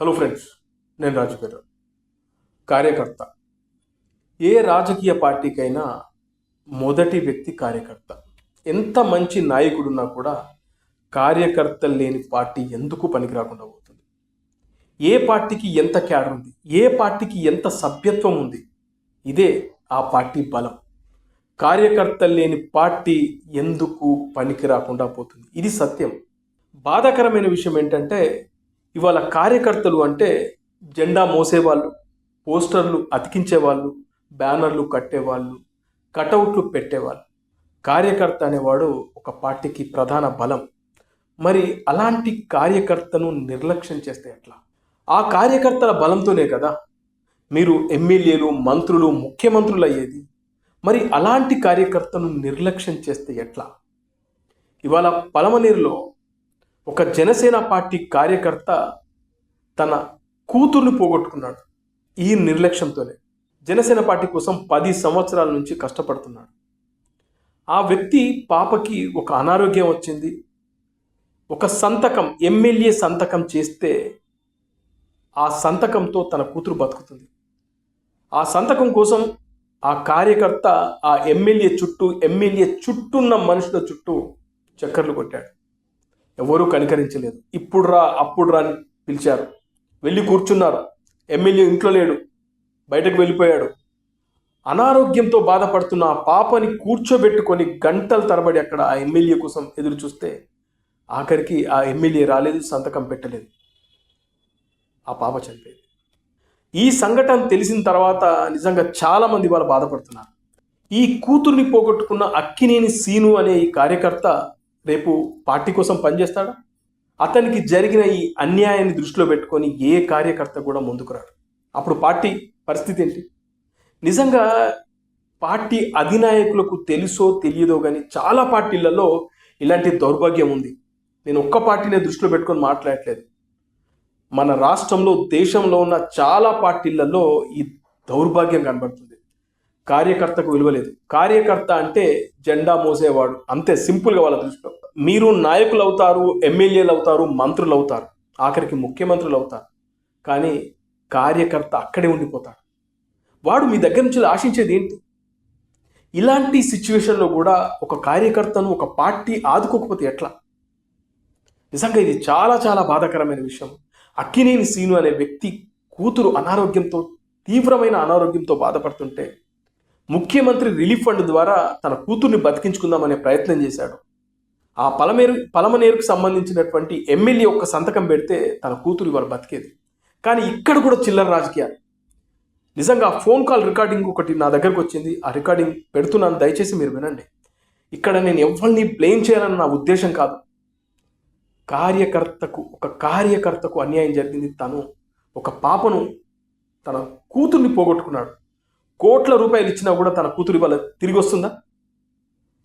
Hello friends నేను రాజుగారు కార్యకర్త. ఏ రాజకీయ పార్టీకైనా మొదటి వ్యక్తి కార్యకర్త. ఎంత మంచి నాయకుడున్నా కూడా కార్యకర్తలు లేని పార్టీ ఎందుకు పనికి రాకుండా పోతుంది? ఏ పార్టీకి ఎంత క్యాడర్ ఉంది? ఏ పార్టీకి ఎంత సభ్యత్వం ఉంది? ఇదే ఆ పార్టీ బలం. కార్యకర్తలు లేని పార్టీ ఎందుకు పనికి రాకుండా పోతుంది? ఇది సత్యం. బాధాకరమైన విషయం ఏంటంటే ఇవాళ కార్యకర్తలు అంటే జెండా మోసేవాళ్ళు పోస్టర్లు అతికించేవాళ్ళు బ్యానర్లు కట్టేవాళ్ళు కటౌట్లు పెట్టేవాళ్ళు. కార్యకర్త అనేవాడు ఒక పార్టీకి ప్రధాన బలం. మరి అలాంటి కార్యకర్తను నిర్లక్ష్యం చేస్తే ఎట్లా? ఆ కార్యకర్తల బలంతోనే కదా. మీరు ఎమ్మెల్యేలు మంత్రులు ముఖ్యమంత్రులు అయ్యేది మరి అలాంటి కార్యకర్తను నిర్లక్ష్యం చేస్తే ఎట్లా? ఇవాళ పలమనేరులో ఒక జనసేన పార్టీ కార్యకర్త తన కూతుర్ని పోగొట్టుకున్నాడు ఈ నిర్లక్ష్యంతోనే. జనసేన పార్టీ కోసం పది సంవత్సరాల నుంచి కష్టపడుతున్నాడు. ఆ వ్యక్తి పాపకి ఒక అనారోగ్యం వచ్చింది. ఒక సంతకం ఎమ్మెల్యే సంతకం చేస్తే ఆ సంతకంతో తన కూతురు బతుకుతుంది. ఆ సంతకం కోసం ఆ కార్యకర్త ఆ ఎమ్మెల్యే చుట్టూ ఎమ్మెల్యే చుట్టూన్న మనుషుల చుట్టూ చక్కర్లు కొట్టాడు. ఎవరూ కనికరించలేదు. ఇప్పుడు రా అప్పుడు రా అని పిలిచారు. వెళ్ళి కూర్చున్నారు. ఎమ్మెల్యే ఇంట్లో లేడు. బయటకు వెళ్ళిపోయాడు. అనారోగ్యంతో బాధపడుతున్న ఆ పాపని కూర్చోబెట్టుకొని గంటల తరబడి అక్కడ ఆ ఎమ్మెల్యే కోసం ఎదురు చూస్తే ఆఖరికి ఆ ఎమ్మెల్యే రాలేదు సంతకం పెట్టలేదు. ఆ పాప చనిపోయింది. ఈ సంఘటన తెలిసిన తర్వాత నిజంగా చాలామంది వాళ్ళు బాధపడుతున్నారు. ఈ కూతుర్ని పోగొట్టుకున్న అక్కినేని సీను అనే ఈ కార్యకర్త రేపు పార్టీ కోసం పనిచేస్తాడా? అతనికి జరిగిన ఈ అన్యాయాన్ని దృష్టిలో పెట్టుకొని ఏ కార్యకర్త కూడా ముందుకు రాడు. అప్పుడు పార్టీ పరిస్థితి ఏంటి? నిజంగా పార్టీ అధినాయకులకు తెలుసో తెలియదో కానీ చాలా పార్టీలలో ఇలాంటి దౌర్భాగ్యం ఉంది. నేను ఒక్క పార్టీనే దృష్టిలో పెట్టుకొని మాట్లాడట్లేదు. మన రాష్ట్రంలో దేశంలో ఉన్న చాలా పార్టీలలో ఈ దౌర్భాగ్యం కనబడుతుంది. కార్యకర్తకు విలువలేదు కార్యకర్త అంటే జెండా మోసేవాడు. అంతే సింపుల్గా వాళ్ళ దృష్టిలో. మీరు నాయకులు అవుతారు ఎమ్మెల్యేలు అవుతారు మంత్రులు అవుతారు ఆఖరికి ముఖ్యమంత్రులు అవుతారు కానీ కార్యకర్త అక్కడే ఉండిపోతాడు. వాడు మీ దగ్గర నుంచి ఆశించేది ఏంటి? ఇలాంటి సిచ్యువేషన్లో కూడా ఒక కార్యకర్తను ఒక పార్టీ ఆదుకోకపోతే ఎట్లా? నిజంగా ఇది చాలా చాలా బాధాకరమైన విషయం. అక్కినేని సీను అనే వ్యక్తి కూతురు అనారోగ్యంతో తీవ్రమైన అనారోగ్యంతో బాధపడుతుంటే ముఖ్యమంత్రి రిలీఫ్ ఫండ్ ద్వారా తన కూతుర్ని బతికించుకుందామనే ప్రయత్నం చేశాడు. ఆ పలమేరు పలమనేరుకు సంబంధించినటువంటి ఎమ్మెల్యే ఒక్క సంతకం పెడితే తన కూతురు ఇవాళ బతికేది. కానీ ఇక్కడ కూడా చిల్లర రాజకీయాలు. నిజంగా ఫోన్ కాల్ రికార్డింగ్ ఒకటి నా దగ్గరకు వచ్చింది. ఆ రికార్డింగ్ పెడుతున్నాను దయచేసి మీరు వినండి. ఇక్కడ నేను ఎవరిని బ్లేమ్ చేయాలని నా ఉద్దేశం కాదు. కార్యకర్తకు ఒక కార్యకర్తకు అన్యాయం జరిగింది. తను ఒక పాపను తన కూతుర్ని పోగొట్టుకున్నాడు. కోట్ల రూపాయలు ఇచ్చినా కూడా తన కూతురు ఇవాళ తిరిగి వస్తుందా?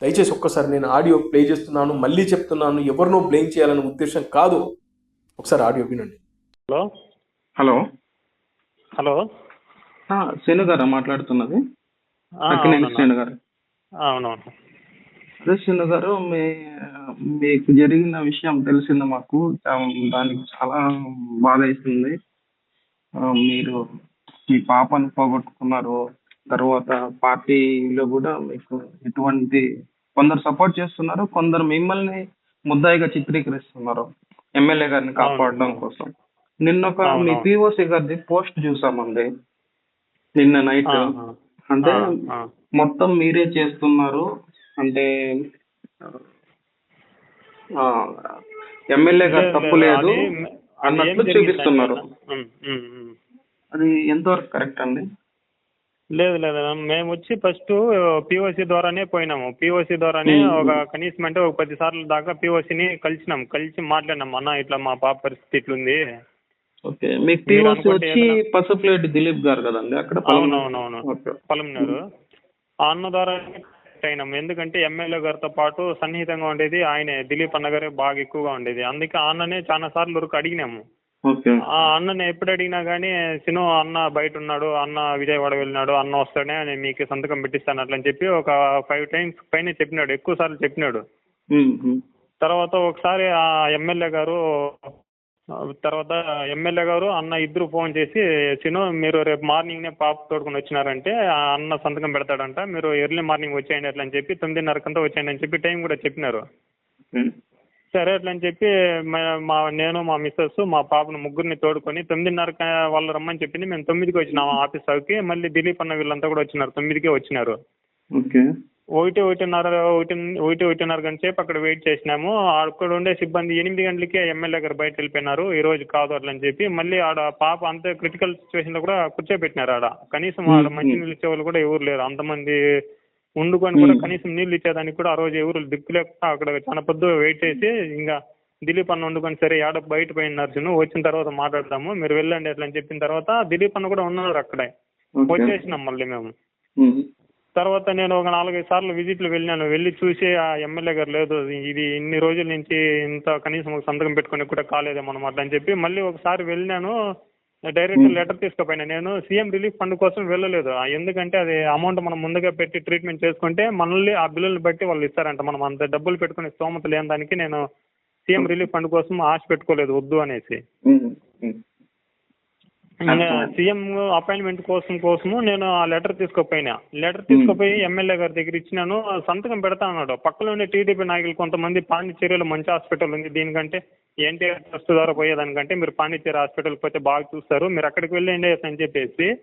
దయచేసి ఒక్కసారి నేను ఆడియో ప్లే చేస్తున్నాను మళ్ళీ చెప్తున్నాను ఎవరినో బ్లేమ్ చేయాలనే ఉద్దేశం కాదు. ఒకసారి ఆడియో వినండి. హలో? హలో? హలో? ఆ, శ్రీను గారా మాట్లాడుతున్నది? అక్కినేని గారు. అవునవును. అదే శ్రీను గారు మీ మీకు జరిగిన విషయం తెలిసింది మాకు. దానికి చాలా బాధ వేస్తుంది ఆ, మీరు మీ పాపను పోగొట్టుకున్నారు. తర్వాత పార్టీలో కూడా మీకు ఎటువంటి కొందరు సపోర్ట్ చేస్తున్నారు కొందరు మిమ్మల్ని ముద్దాయిగా చిత్రీకరిస్తున్నారు ఎమ్మెల్యే గారిని కాపాడడం కోసం నిన్న ఒక మీ. పిఓసి గారిది పోస్ట్ చూసామండి నిన్న నైట్. అంటే. మొత్తం మీరే చేస్తున్నారు అంటే ఎమ్మెల్యే గారు తప్పు లేదు, అన్నట్లు చూపిస్తున్నారు. అది ఎంతవరకు కరెక్ట్ అండి లేదు లేదు మేము వచ్చి ఫస్ట్ పిఓసి ద్వారానే పోయినాము. పిఓసి ద్వారానే ఒక. కనీసం అంటే ఒక పది సార్లు దాకా పిఓసిని కలిసినాం. కలిసి మాట్లాడినాం. అన్న ఇట్లా మా పాప పరిస్థితి ఇట్లుంది. ఓకే. మీకు మీరు పిఓసి అనుకుంటే వచ్చి ఏదైనా- పసుపులేటి దిలీప్ గారు కదండి అక్కడ అవునవునవును పొలంనేరు అన్న ద్వారా అయినాం. ఎందుకంటే ఎమ్మెల్యే గారితో పాటు సన్నిహితంగా ఉండేది ఆయనే. దిలీప్ అన్న గారే బాగా ఎక్కువగా ఉండేది. అందుకే అన్ననే చాలా సార్లు వరకు అడిగినాము. అన్నని ఎప్పుడు అడిగినా కానీ సిను అన్న బయట ఉన్నాడు అన్న విజయవాడ వెళ్ళినాడు అన్న వస్తాడే నేను మీకు సంతకం పెట్టిస్తాను అట్లా అని చెప్పి ఒక ఫైవ్ టైమ్స్ పైన చెప్పినాడు ఎక్కువ సార్లు చెప్పినాడు. తర్వాత ఒకసారి ఆ ఎమ్మెల్యే గారు తర్వాత ఎమ్మెల్యే గారు అన్న ఇద్దరు ఫోన్ చేసి చిను మీరు రేపు మార్నింగ్నే పాప తోడుకొని వచ్చినారంటే ఆ అన్న సంతకం పెడతాడంట మీరు ఎర్లీ మార్నింగ్ వచ్చేయండి అట్లా అని చెప్పి తొమ్మిదిన్నరకంతా వచ్చేయండి అని చెప్పి టైం కూడా చెప్పినారు. సరే అట్లా అని చెప్పి మా- మా నేను మా మిస్సెస్ మా పాపను ముగ్గురిని తోడుకొని తొమ్మిదిన్నర వాళ్ళు రమ్మని చెప్పింది. మేము తొమ్మిదికి వచ్చినాము ఆఫీస్ సౌకి. మళ్ళీ దిలీప్ అన్న వీళ్ళంతా కూడా వచ్చినారు. తొమ్మిదికే వచ్చినారు. ఓకే. ఒకటి ఒకటిన్నర ఒకటి ఒకటి ఒకటిన్నర గంట సేపు అక్కడ వెయిట్ చేసినాము. అక్కడ ఉండే సిబ్బంది ఎనిమిది గంటలకే ఎమ్మెల్యే గారు బయట వెళ్ళిపోయినారు. ఈ రోజు కాదు అట్లా అని చెప్పి మళ్ళీ ఆడ పాప అంత క్రిటికల్ సిచ్యువేషన్లో కూడా కూర్చోబెట్టినారు ఆడ. కనీసం ఆడ. మంచి ఇచ్చే వాళ్ళు కూడా ఎవరు లేరు. అంతమంది ఉండుకొని కూడా. కనీసం నీళ్ళు ఇచ్చేదానికి కూడా ఆ రోజు ఎవరు దిక్కు లేకుండా అక్కడ చాలా పొద్దు వెయిట్ చేసి ఇంకా దిలీప్ అన్న వండుకొని సరే ఆడ బయట పోయినారు చిన్న వచ్చిన తర్వాత మాట్లాడదాము మీరు వెళ్ళండి అట్లా అని చెప్పిన తర్వాత దిలీప్ అన్న కూడా ఉన్నారు అక్కడే. వచ్చేసినాం మళ్ళీ మేము. తర్వాత నేను ఒక నాలుగైదు సార్లు విజిట్లు వెళ్ళాను వెళ్ళి చూసి ఆ ఎమ్మెల్యే గారు లేదు ఇది ఇన్ని రోజుల నుంచి ఇంత కనీసం ఒక సంతకం పెట్టుకుని కూడా కాలేదేమో అనమాట అని చెప్పి మళ్ళీ ఒకసారి వెళ్ళాను డైరెక్ట్ Hmm. లెటర్ తీసుకుపోయినా నేను సీఎం రిలీఫ్ ఫండ్ కోసం వెళ్ళలేదు ఎందుకంటే అది అమౌంట్ మనం ముందుగా పెట్టి ట్రీట్మెంట్ చేసుకుంటే మనల్ని ఆ బిల్లులు బట్టి వాళ్ళు ఇస్తారంట మనం అంత డబ్బులు పెట్టుకునే స్తోమత లేని దానికి నేను సీఎం రిలీఫ్ ఫండ్ కోసం ఆశ పెట్టుకోలేదు వద్దు అనేసి. ఉమ్. అర్థమైంది. సీఎం అపాయింట్మెంట్ కోసం కోసము నేను ఆ లెటర్ తీసుకుపోయినా. లెటర్ తీసుకుపోయి ఎమ్మెల్యే గారి దగ్గర ఇచ్చినాను. సంతకం పెడతా అన్నాడు. పక్కన ఉండే టీడీపీ నాయకులు కొంతమంది పాండిచ్చేరిలో మంచి హాస్పిటల్ ఉంది. దీనికంటే ఎన్టీఆర్ ట్రస్ట్ ద్వారా పోయేదానికంటే మీరు పాండిచ్చేరి హాస్పిటల్కి పోతే బాగా చూస్తారు. మీరు అక్కడికి వెళ్ళండి అని చెప్పేసి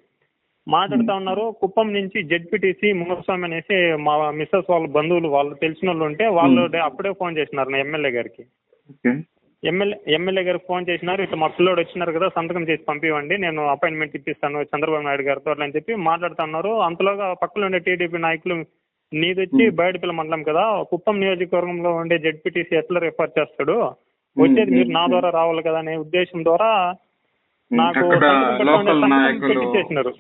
మాట్లాడుతా ఉన్నారు. కుప్పం నుంచి జెడ్పీటీసీ మునస్వామి అనేసి మా మిస్సెస్ వాళ్ళ బంధువులు వాళ్ళు తెలిసిన వాళ్ళు ఉంటే వాళ్ళు అప్పుడే ఫోన్ చేసినారు నా ఎమ్మెల్యే గారికి. ఎమ్మెల్యే ఎమ్మెల్యే గారికి ఫోన్ చేసినారు ఇట్లా మా పిల్లోడు వచ్చినారు కదా సంతకం చేసి పంపివ్వండి నేను అపాయింట్మెంట్ ఇప్పిస్తాను చంద్రబాబు నాయుడు గారితో అట్లా అని చెప్పి మాట్లాడుతున్నారు. అంతలోగా పక్కన ఉండే టీడీపీ నాయకులు నీది వచ్చి బయటపిల్ల మండలం కదా కుప్పం నియోజకవర్గంలో ఉండే జెడ్పీటీసీ ఎట్లా రిఫర్ చేస్తాడు? వచ్చేది మీరు నా ద్వారా రావాలి కదా అనే ఉద్దేశం ద్వారా నాకు పెట్టమని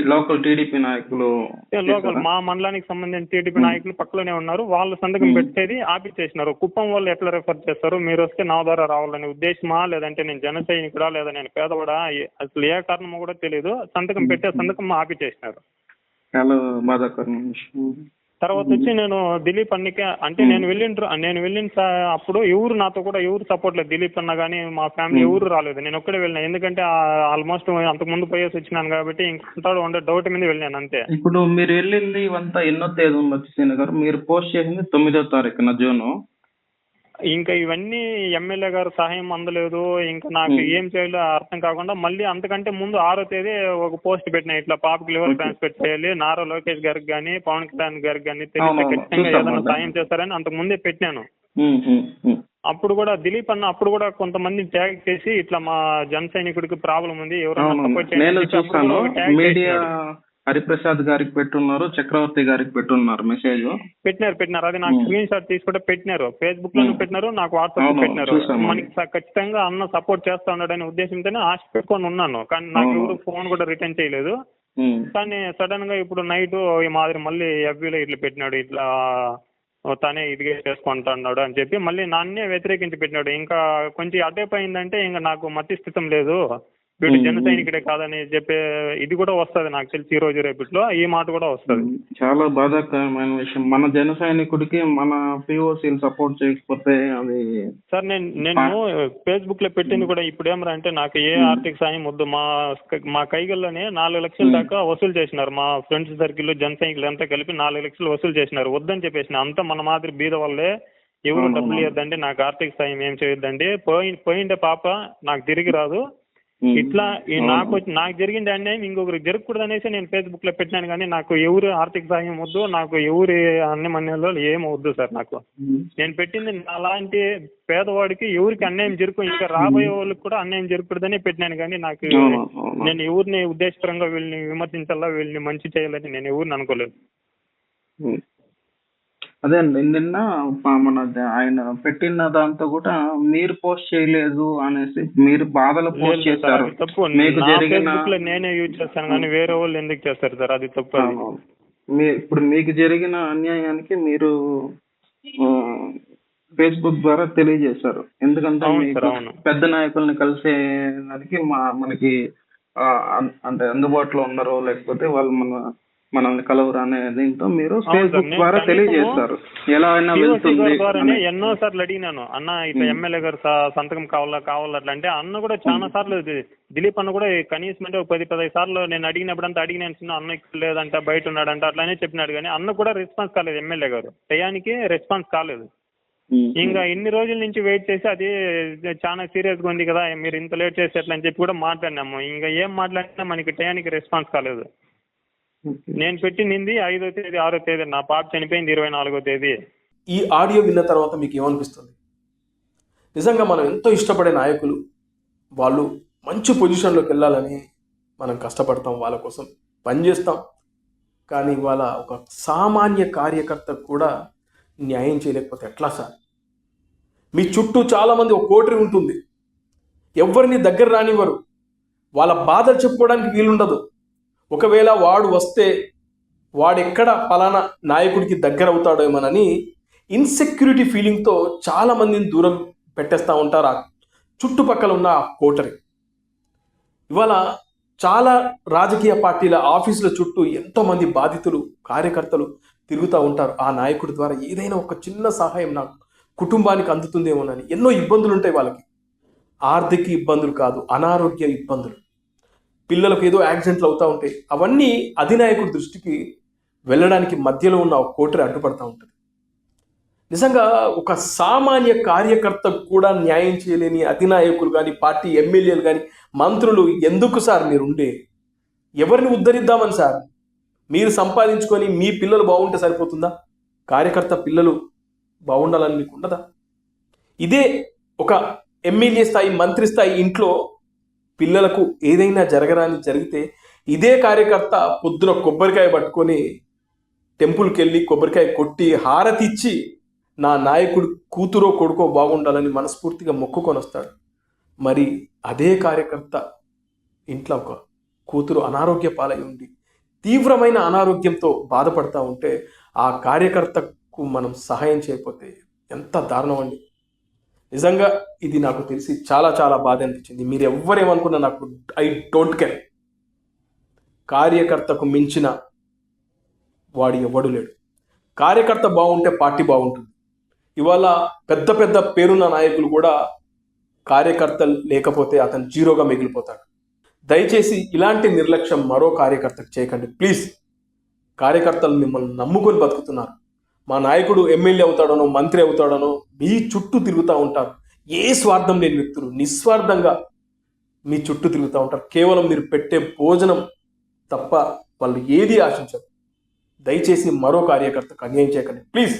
లోకల్ టీడీపీ నాయకులు లోకల్ మా మండలానికి సంబంధించిన టీడీపీ నాయకులు పక్కలోనే ఉన్నారు. వాళ్ళు సంతకం. పెట్టేది ఆపిచ్చేసినారు. కుప్పం వాళ్ళు ఎట్లా రిఫర్ చేస్తారు? మీరు వస్తే నా ద్వారా రావాలనే ఉద్దేశమా? లేదంటే నేను జన సైనికుడా? లేదా నేను పేదవాడా? అసలు ఏ కారణమో కూడా తెలియదు సంతకం పెట్టే సంతకం ఆపిచ్చేసినారు. చాలా బాధాకరమైన విషయం తర్వాత వచ్చి నేను దిలీప్ అన్నకే అంటే నేను వెళ్ళిన నేను వెళ్ళిన అప్పుడు ఎవరు నాతో కూడా ఎవరు సపోర్ట్ లేదు. దిలీప్ అన్న కానీ మా ఫ్యామిలీ. ఎవరు రాలేదు. నేను ఒక్కడే వెళ్ళినా. ఎందుకంటే ఆల్మోస్ట్ అంతకు ముందు పోయేసి వచ్చినాను కాబట్టి ఇంకొంటాడు ఉండే డౌట్ మీద వెళ్ళాను అంతే. ఇప్పుడు మీరు వెళ్ళింది ఇవంతా ఎన్నో తేదీ ఉండొచ్చు సీన గారు. మీరు పోస్ట్ చేసింది తొమ్మిదో తారీఖున జూన్. ఇంకా ఇవన్నీ ఎమ్మెల్యే గారు సహాయం అందలేదు ఇంకా నాకు Hmm. ఏం చేయాలో అర్థం కాకుండా మళ్ళీ అంతకంటే ముందు ఆరో తేదీ ఒక పోస్ట్ పెట్టిన ఇట్లా పాపకి లివర్. ట్రాన్స్ఫర్ చేయాలి నారా లోకేష్ గారికి కానీ పవన్ కళ్యాణ్ గారికి కానీ తెలిస్తే అవునవును. ఖచ్చితంగా ఏదైనా. సాయం చేస్తారని అంతకు ముందే పెట్టినాను ఉమ్, ఉమ్. అప్పుడు కూడా దిలీప్ అన్న అప్పుడు కూడా కొంతమంది ట్యాగ్ చేసి ఇట్లా మా జన సైనికుడికి ప్రాబ్లం ఉంది ఎవరైనా. సపోర్ట్ చేయండి మీడియా చేసినాడు. హరిప్రసాద్ గారికి పెట్టున్నారు చక్రవర్తి గారికి పెట్టున్నారు మెసేజ్ పెట్టినారు పెట్టినారు. అది నాకు. స్క్రీన్ షాట్ తీసుకుంటే పెట్టినారు. Facebook Hmm. పెట్టినారు నాకు వాట్సాప్ అవును, పెట్టినారు. మనకి ఖచ్చితంగా అన్న సపోర్ట్ చేస్తా ఉన్నాడనే ఉద్దేశంతోనే ఆశ పెట్టుకొని ఉన్నాను. కానీ నాకు. ఎవరు ఫోన్ కూడా రిటర్న్ చేయలేదు. కానీ సడన్గా ఇప్పుడు నైట్ ఈ మాదిరి మళ్ళీ ఎఫ్బీలో ఇట్లా పెట్టినాడు ఇట్లా తనే ఇదిగే చేసుకుంటున్నాడు అని చెప్పి మళ్ళీ నన్నే వ్యతిరేకించి పెట్టినాడు. ఇంకా కొంచెం అటేపు అయిందంటే ఇంకా నాకు మతి స్థితం లేదు. వీడు. జన సైనికుడే కాదని చెప్పే ఇది కూడా వస్తది నాకు తెలిసి ఈ రోజు రేపట్లో. ఈ మాట కూడా వస్తది. చాలా బాధాకరమైన విషయం. మన జన సైనికుడికి మన పిఓసీలు సపోర్ట్ చేయకపోతే అది సార్ నేను నేను ఫేస్బుక్లో పెట్టింది కూడా ఇప్పుడు ఏమరా అంటే నాకు ఏ ఆర్థిక సాయం వద్దు. మా మా కైగల్లోనే నాలుగు లక్షల. దాకా వసూలు చేసినారు. మా ఫ్రెండ్స్ సర్కిల్ జన సైనికులు అంతా కలిపి నాలుగు లక్షలు వసూలు చేసినారు. వద్దని చెప్పేసిన. అంతా మన మాదిరి బీద వాళ్ళే. ఎవరు. డబ్బులు ఇవ్వద్దండి. నాకు ఆర్థిక సాయం ఏం చేయొద్దండి. పోయి పోయిండే పాప నాకు తిరిగి రాదు. ఇట్లా. నాకు నాకు జరిగింది అన్యాయం ఇంకొకరికి జరగకూడదు అనేసి నేను ఫేస్బుక్లో పెట్టినాను కానీ నాకు ఎవరు ఆర్థిక సాయం వద్దు నాకు ఎవరి అన్నం అన్యాయంలో ఏం వద్దు సార్ నాకు నేను పెట్టింది అలాంటి పేదవాడికి ఎవరికి అన్యాయం జరుపు ఇంకా రాబోయే వాళ్ళకి కూడా అన్యాయం జరగకూడదని పెట్టినాను కానీ నాకు. నేను ఎవరిని ఉద్దేశపరంగా వీళ్ళని విమర్శించాలా వీళ్ళని మంచి చేయాలని నేను ఎవరిని అనుకోలేదు. అదే అండి నిన్న ప- మన ద- ఆయన పెట్టిన దాంతో కూడా మీరు పోస్ట్ చేయలేదు అనేసి మీరు బాధలు పోస్ట్ లేదు సార్, చేశారు. అది తప్పు. మీకు నా జరిగిన ఫేస్బుక్లో నేనే యూజ్ చేస్తాను కానీ వేరే వాళ్ళు ఎందుకు చేస్తారు సార్? అది తప్పు అది. మీ ఇప్పుడు మీకు జరిగిన అన్యాయానికి మీరు ఫేస్బుక్ ద్వారా తెలియజేశారు. ఎందుకంటే అవును మీకు సార్, అవును. పెద్ద నాయకుల్ని కలిసే దానికి మా మనకి ఆ, అన్- అంటే అందుబాటులో ఉన్నారో లేకపోతే వాళ్ళు మన మనల్ని కలవరు అనే దీంతో మీరు ఫేస్బుక్ ద్వారా తెలియజేస్తారు. ఎలా అయినా వెళ్తుంది. ఎన్నో సార్లు అడిగినాను. అన్న ఇట్లా ఎమ్మెల్యే గారు సంతకం కావాలా కావాలా అట్లా అంటే అన్న కూడా చాలా సార్లు దిలీప్ అన్న కూడా కనీసం అంటే ఒక పది పదహైదు సార్లు నేను అడిగినప్పుడంతా అడిగినాను చిన్న అన్న ఇక్కడ లేదంట బయట ఉన్నాడంట అట్లానే చెప్పినాడు. కానీ అన్న కూడా రెస్పాన్స్ కాలేదు ఎమ్మెల్యే గారు. టయానికి రెస్పాన్స్ కాలేదు. ఇంకా ఇన్ని రోజుల నుంచి వెయిట్ చేసి అది చాలా సీరియస్గా ఉంది కదా మీరు ఇంత లేట్ చేసి ఎట్లా అని చెప్పి కూడా మాట్లాడినాము. ఇంకా ఏం మాట్లాడినా మనకి టయానికి రెస్పాన్స్ కాలేదు. నేను పెట్టింది ఐదో తేదీ ఆరో తేదీ. నా పాప చనిపోయింది ఇరవై నాలుగో తేదీ. ఈ ఆడియో విన్న తర్వాత మీకు ఏమనిపిస్తుంది? నిజంగా మనం ఎంతో ఇష్టపడే నాయకులు వాళ్ళు మంచి పొజిషన్లోకి వెళ్ళాలని మనం కష్టపడతాం వాళ్ళ కోసం. పనిచేస్తాం కానీ ఇవాళ ఒక సామాన్య కార్యకర్తకు కూడా న్యాయం చేయలేకపోతే ఎట్లా సార్? మీ చుట్టూ చాలామంది ఒక కోటరి ఉంటుంది. ఎవరిని దగ్గర రానివ్వరు. వాళ్ళ బాధ చెప్పుకోవడానికి వీలుండదు. ఒకవేళ వాడు వస్తే వాడెక్కడ ఫలానా నాయకుడికి దగ్గర అవుతాడేమోనని ఇన్సెక్యూరిటీ ఫీలింగ్తో చాలామందిని దూరం పెట్టేస్తూ ఉంటారు ఆ చుట్టుపక్కల ఉన్న కోటరి. ఇవాళ చాలా రాజకీయ పార్టీల ఆఫీసుల చుట్టూ ఎంతోమంది బాధితులు కార్యకర్తలు తిరుగుతూ ఉంటారు. ఆ నాయకుడి ద్వారా ఏదైనా ఒక చిన్న సహాయం నాకు కుటుంబానికి అందుతుందేమోనని. ఎన్నో ఇబ్బందులు ఉంటాయి వాళ్ళకి. ఆర్థిక ఇబ్బందులు కాదు అనారోగ్య ఇబ్బందులు. పిల్లలకు ఏదో యాక్సిడెంట్లు అవుతూ ఉంటాయి. అవన్నీ అధినాయకుడి దృష్టికి వెళ్ళడానికి మధ్యలో ఉన్న ఒక కోటరి అడ్డుపడతా ఉంటుంది. నిజంగా ఒక సామాన్య కార్యకర్తకు కూడా న్యాయం చేయలేని అధినాయకులు కానీ పార్టీ ఎమ్మెల్యేలు కానీ మంత్రులు ఎందుకు సార్ మీరు ఉండే ఎవరిని ఉద్ధరిద్దామని సార్? మీరు సంపాదించుకొని మీ పిల్లలు బాగుంటే సరిపోతుందా? కార్యకర్త పిల్లలు బాగుండాలని మీకు ఉండదా? ఇదే ఒక ఎమ్మెల్యే స్థాయి మంత్రి స్థాయి ఇంట్లో పిల్లలకు ఏదైనా జరగరాని జరిగితే ఇదే కార్యకర్త పొద్దున కొబ్బరికాయ పట్టుకొని టెంపుల్కి వెళ్ళి కొబ్బరికాయ కొట్టి హారతి ఇచ్చి నా నాయకుడు కూతురో కొడుకో బాగుండాలని మనస్ఫూర్తిగా మొక్కుకొని వస్తాడు. మరి అదే కార్యకర్త ఇంట్లో ఒక కూతురు అనారోగ్య పాలై ఉండి తీవ్రమైన అనారోగ్యంతో బాధపడతా ఉంటే ఆ కార్యకర్తకు మనం సహాయం చేయకపోతే ఎంత దారుణం అండి. నిజంగా ఇది నాకు తెలిసి చాలా చాలా బాధ అనిపించింది. మీరు ఎవ్వరేమనుకున్నా నాకు ఐ డోంట్ కేర్ కార్యకర్తకు మించిన వాడు ఎవడు లేడు. కార్యకర్త బాగుంటే పార్టీ బాగుంటుంది. ఇవాళ పెద్ద పెద్ద పేరున్న నాయకులు కూడా కార్యకర్త లేకపోతే అతను జీరోగా మిగిలిపోతాడు. దయచేసి ఇలాంటి నిర్లక్ష్యం మరో కార్యకర్తకు చేయకండి. ప్లీజ్. కార్యకర్తలు మిమ్మల్ని నమ్ముకొని బతుకుతున్నారు. మా నాయకుడు ఎమ్మెల్యే అవుతాడనో మంత్రి అవుతాడనో మీ చుట్టూ తిరుగుతూ ఉంటారు. ఏ స్వార్థం లేని వ్యక్తులు నిస్వార్థంగా మీ చుట్టూ తిరుగుతూ ఉంటారు. కేవలం మీరు పెట్టే భోజనం తప్ప వాళ్ళు ఏది ఆశించరు. దయచేసి మరో కార్యకర్తకు అన్యాయం చేయకండి. ప్లీజ్.